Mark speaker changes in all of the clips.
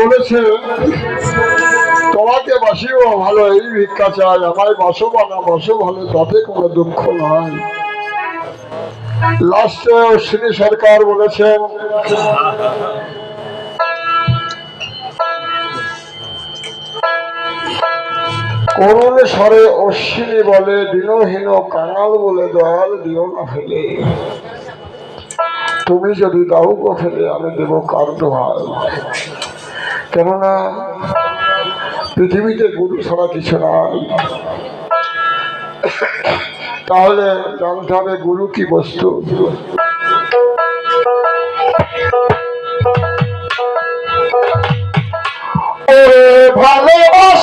Speaker 1: বলেছে, তোমাকে বাসিও ভালো, এই ভিক্ষা চাই, আমায় বাসো বা না বাসো ভালো, তাতে কোনো দুঃখ নয় লাস্টে অশ্বিনী সরকার বলেছেন, করুণ স্বরে অশ্বিনী বলে, দিনহীন কাঙাল বলে দয়াল দিও না ফেলে। তুমি যদি দাও ফেলে, আমি দেবো কার দোহার কেননা পৃথিবীতে গুরু ছাড়া কিছু নাই। তাহলে জানতে হবে গুরু কি বস্তু? ভালোবাস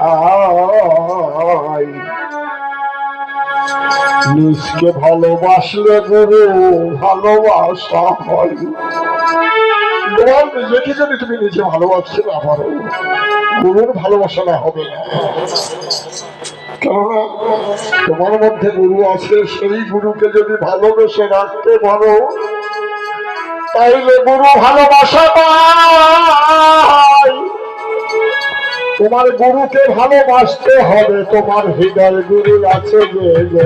Speaker 1: হায়। নিজকে ভালোবাসলে গুরু, ভালোবাসা হয়। তোমার নিজেকে যদি তুমি নিজে ভালোবাসতে না পারো গুরুর ভালোবাসা না হবে না। কেননা, তোমার মধ্যে গুরু আছে, সেই গুরুকে যদি ভালোবেসে রাখতে পারো, তাইলে গুরু ভালোবাসা পায়। তোমার গুরুকে ভালোবাসতে হবে, তোমার হৃদয় গুরু আছে যে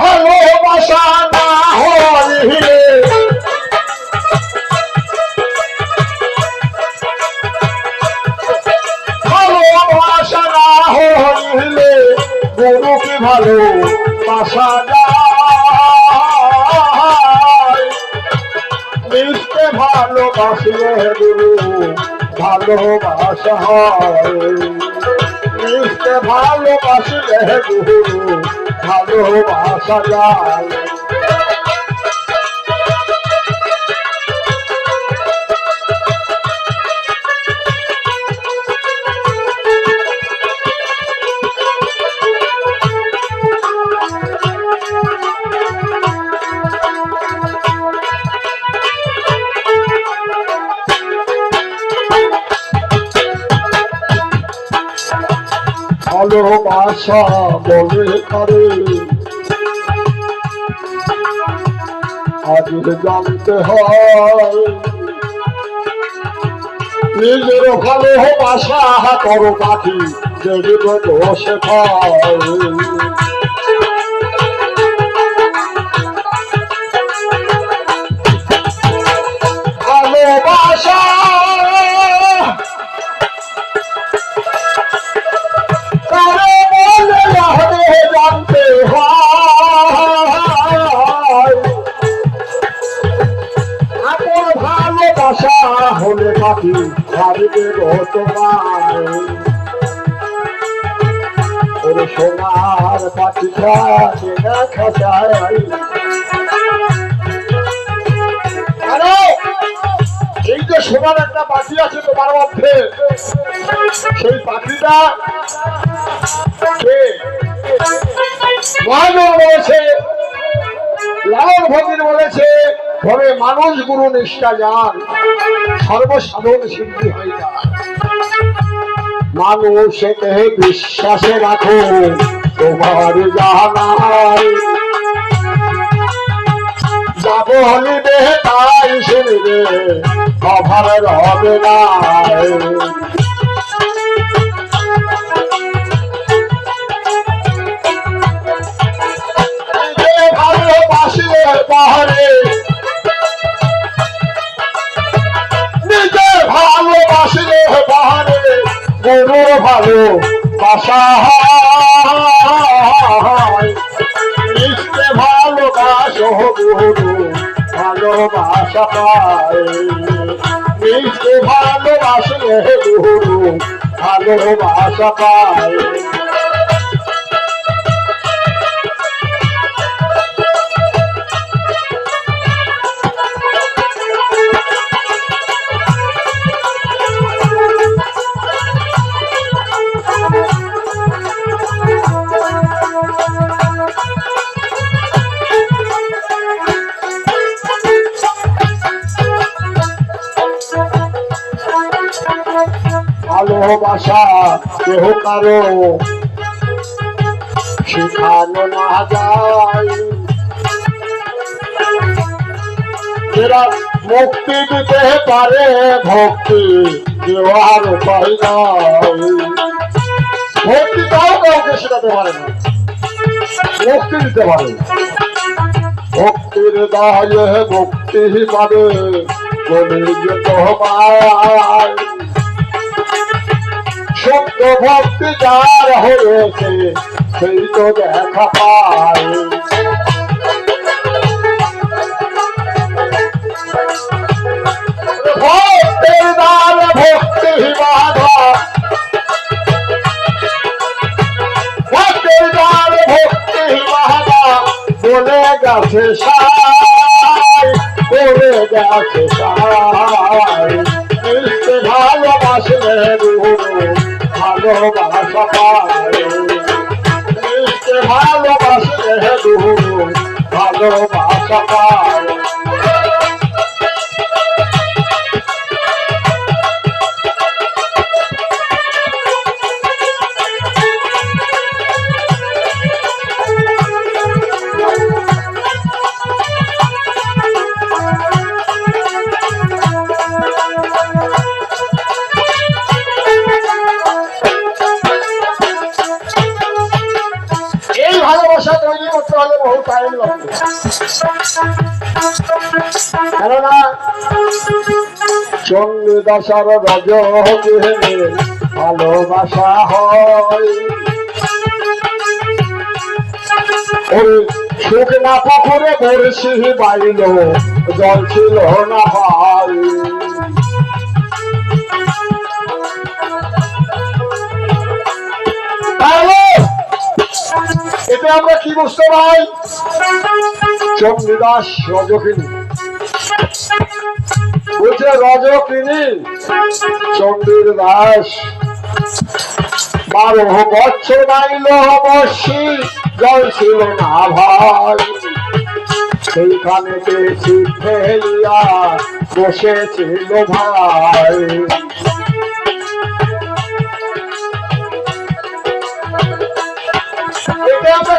Speaker 1: ভালোবাসা না হইলে ভালোবাসা না হইলে গুরুকে ভালো বাসা যায়। নিতে ভালোবাসলে গুরু ভালোবাসা হয়। নিতে ভালোবাসলে গুরু ভালোবাসা যায়। ভালোবাসা বলে করে আজ জানতে হয় নিজের ভালোবাসা করো পাখি দেখবে বসে খায়। তোমায় ওরে সোনার পাখি এই যে সোনার একটা পাখি আছে তোমার মধ্যে, সেই পাখিটা কে? মহাজন বলেছে লালন ভগির বলেছে ঘরে মানুষ গুরু নিষ্ঠা যান সর্বসাধন সিদ্ধি হয় না মানুষকে বিশ্বাসে রাখো, তোমার জানাই যাব তাই শুনবে হবে পাহাড়ে ভালোবাসলে বাহারে গরুর ভালো বাসা নিশ্চয় ভালোবাসো গরু ভালোবাসা পায় নিশ্চয় ভালোবাসলে গরু ভালোবাসা পায় ভালোবাসা কেহ কারও শেখানো না যায়। এরা মুক্তি দিতে পারে, ভক্তি দেওয়ার উপায় নাই। ভক্তি তাও কাউকে শেখাতে পারে না। মুক্তি দিতে পারে। ভক্তির দায়ে মুক্তি পাবে কলিযুগ তোমায় সত্য ভক্তি যার হয়েছে, সেই তো দেখা পায়। ভক্তের দান ভক্তি বাধা। ভক্তের দান বলে গেছে সাই বলে গেছে সাই ভালোবাসা চন্দ্রদাসার রজ গৃহে ভালোবাসা হয়। ওরে সুখ না পুকুরে বর্ষি বাইল, জল ছিল না ভাই। এতে আমরা কি বুঝতে পাই চন্দ্রদাস রজকিনী। বলছে রজকিনী চন্দ্রের দাস। বারো বছর নাইল অবশ্যই জল ছিল না ভাই। সেইখানে বেশি ফেলিয়া বসেছিল ভাই। আমরা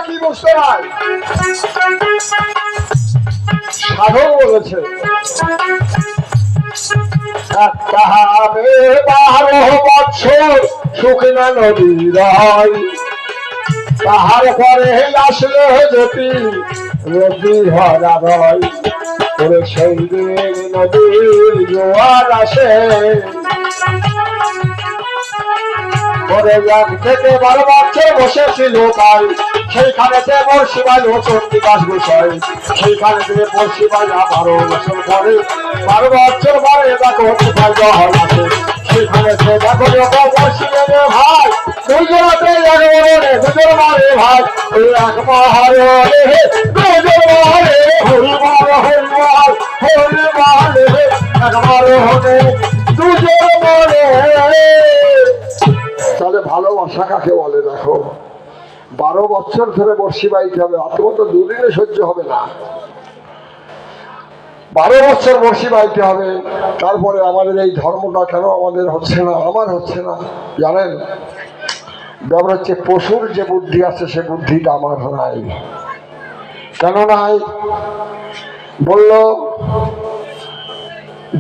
Speaker 1: সাধক বলেছে তাহাবে বারো বছর শুকনা নদী রয় তাহার পরে আসলে যদি নদী ভরা রয় ওরে সেই দিন নদীর জোয়ার আসে পরে এক থেকে বারো বছর বসেছিল তাই। সেইখানে যে বর্ষিবাই ও চন্ডিদাস গোসাই। সেইখানে যে বর্ষিবাই বারো বছর পরে বারো বছর পরে দেখো কোথায় জহর আছে সেইখানে সে দেখো বর্ষিবে ভাই দুজনাতে এক মরে দুজন মারে ভাই। ওই এক মহারে দুজন মারে হরি মার হরি মার হরি মারে এক মারে হরে দুজন মারে তাহলে ভালোবাসা কাকে বলে দেখো? বারো বছর ধরে বর্ষি বাইতে হবে, অথবা তো দুদিনে সহ্য হবে না। বারো বছর বর্ষি বাইতে হবে, তারপরে আমাদের এই ধর্মটা কেন আমাদের হচ্ছে না, আমার হচ্ছে না, জানেন? ব্যাপার হচ্ছে পশুর যে বুদ্ধি আছে, সে বুদ্ধিটা আমার নাই। কেন নাই? বলল,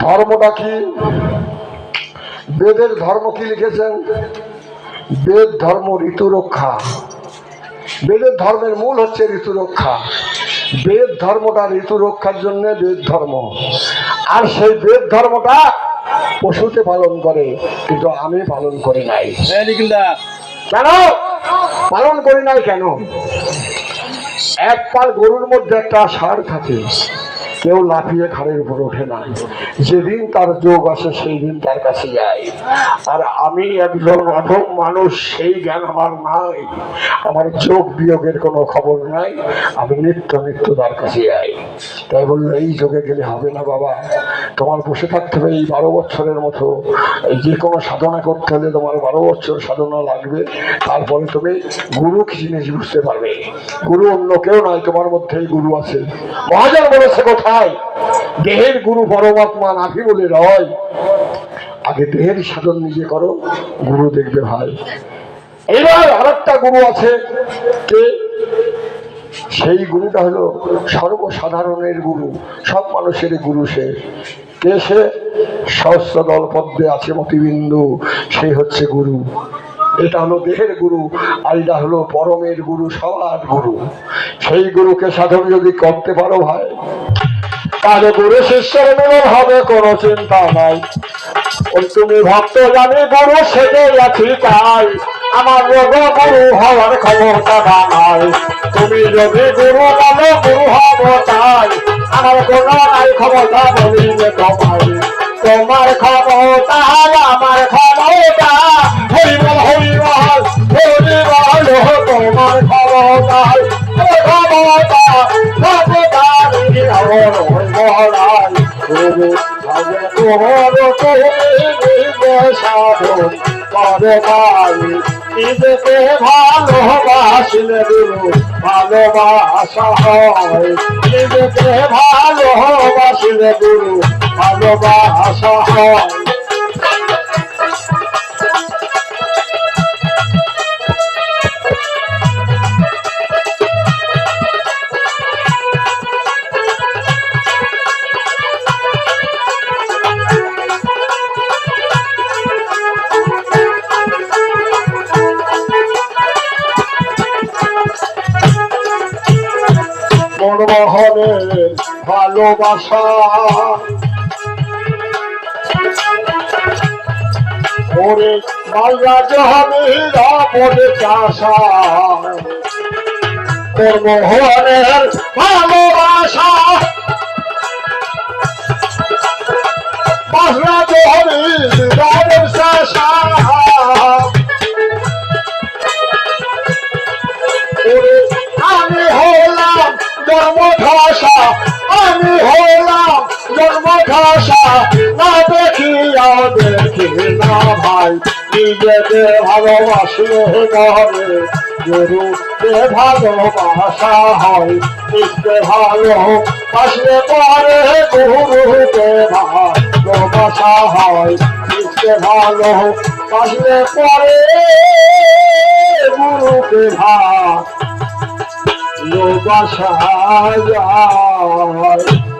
Speaker 1: ধর্মটা কি? বেদের ধর্ম কি লিখেছেন? বেদ ধর্ম ঋতু রক্ষা বেদের ধর্মের মূল হচ্ছে ঋতু রক্ষা বেদ ধর্মটা ঋতু রক্ষার জন্য বেদ ধর্ম। আর সেই বেদ ধর্মটা পশুতে পালন করে কিন্তু আমি পালন করি নাই। কেন? পালন করি নাই কেন? এক পাল গরুর মধ্যে একটা সার থাকে। কেউ লাফিয়ে ঘাড়ের উপর ওঠে না। যেদিন তার যোগ আসে সেই দিন তার কাছে যায়। আর আমি একজন অধম মানুষ, সেই জ্ঞান আমার নাই। আমার যোগ বিয়োগের কোনো খবর নাই। আমি নিত্য নিত্য তার কাছে যাই। তাই বলল, এই যোগে গেলে হবে না বাবা। তোমার বসে থাকতে হবে এই বারো বছরের মতো। যে কোনো সাধনা করতে হলে তোমার বারো বছর সাধনা লাগবে। তারপরে তুমি গুরু কি জিনিস বুঝতে পারবে? গুরু অন্য কেউ নয়, তোমার মধ্যেই গুরু আছে। মহাজন বলেছে, কোথায় দেহের গুরু পরমাত্মা নাভি বলে রয় আগে দেহের সাধন নিজে করো, গুরু দেখবে ভাই। এবার আরেকটা গুরু আছে কে? সেই গুরুটা হলো সর্বসাধারণের গুরু, সব মানুষের গুরু সে। কে সে? সহস্র দল পদ্মে আছে মতিবিন্দু সেই হচ্ছে গুরু। এটা হলো দেহের গুরু, আর এটা হলো পরমের গুরু, সবার গুরু। সেই গুরুকে সাধন যদি করতে পারো ভাই তাহলে গুরু শিষ্যের মিলন হবে, কোনো চিন্তা নাই। তুমি ভক্ত জানি, গুরু সেজে আছি তাই। আমার রোগ গুরু হওয়ার ক্ষমতা নাই। তুমি যদি গুরু বলো, গুরু হব তাই। আমার কোন নাই ক্ষমতা বলিবে তোমায়। তোমার ক্ষমতা নিজেকে ভালোবাসলে ভালোবাসা হয়। নিজেকে ভালোবাসলে গুরু ভালোবাসা হয়। মনমোহনের ভালোবাসা। ওরে মাল্লা জহামিরা বলে চাষা। মনমোহনের ভালোবাসা। দেখি না ভাই নিজেকে ভালোবাসলে নহে গুরুকে ভালোবাসা হয়, নিজকে ভালো বাসলে পরে গুরুকে ভালোবাসা হয়, নিজকে ভালো বাসলে পরে গুরুকে ভালোবাসা যায়।